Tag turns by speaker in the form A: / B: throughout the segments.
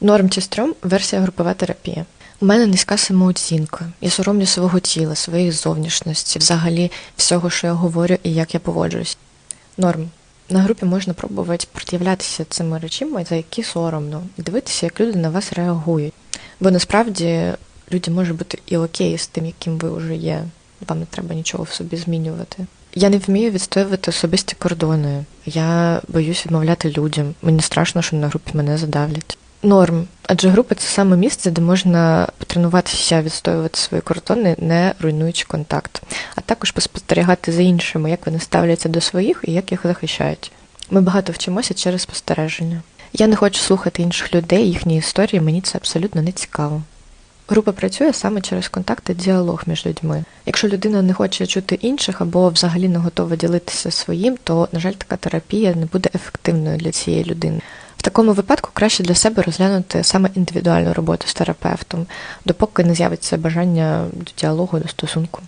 A: Норм чи стрьом версія групова терапія. У мене низька самооцінка. Я соромлю свого тіла, своєї зовнішності, взагалі всього, що я говорю і як я поводжуюсь. Норм. На групі можна пробувати противлятися цими речами, за які соромно, і дивитися, як люди на вас реагують. Бо насправді люди можуть бути і окей з тим, яким ви вже є. Вам не треба нічого в собі змінювати. Я не вмію відстоювати особисті кордони. Я боюсь відмовляти людям. Мені страшно, що на групі мене задавлять. Норм, адже група це саме місце, де можна потренуватися відстоювати свої кордони, не руйнуючи контакт, а також поспостерігати за іншими, як вони ставляться до своїх і як їх захищають. Ми багато вчимося через спостереження. Я не хочу слухати інших людей, їхні історії, мені це абсолютно не цікаво. Група працює саме через контакт і діалог між людьми. Якщо людина не хоче чути інших або взагалі не готова ділитися своїм, то, на жаль, така терапія не буде ефективною для цієї людини. В такому випадку краще для себе розглянути саме індивідуальну роботу з терапевтом, допоки не з'явиться бажання до діалогу, до стосунку.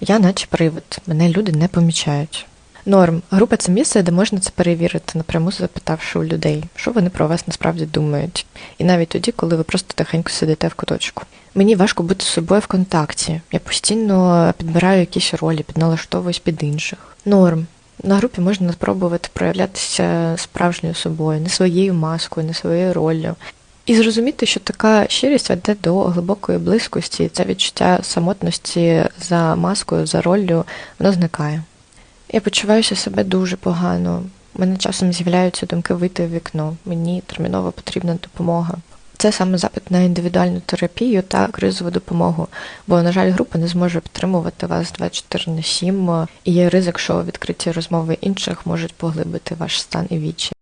A: Я наче привид, мене люди не помічають. Норм. Група це місце, де можна це перевірити, напряму запитавши у людей, що вони про вас насправді думають. І навіть тоді, коли ви просто тихенько сидите в куточку. Мені важко бути з собою в контакті. Я постійно підбираю якісь ролі, підналаштовуюсь під інших. Норм. На групі можна спробувати проявлятися справжньою собою, не своєю маскою, не своєю роллю. І зрозуміти, що така щирість веде до глибокої близькості, це відчуття самотності за маскою, за роллю, воно зникає. Я почуваюся себе дуже погано. У мене часом з'являються думки вийти в вікно. Мені терміново потрібна допомога. Це саме запит на індивідуальну терапію та кризову допомогу, бо, на жаль, група не зможе підтримувати вас 24 на 7, і є ризик, що відкриті розмови інших можуть поглибити ваш стан і вічі.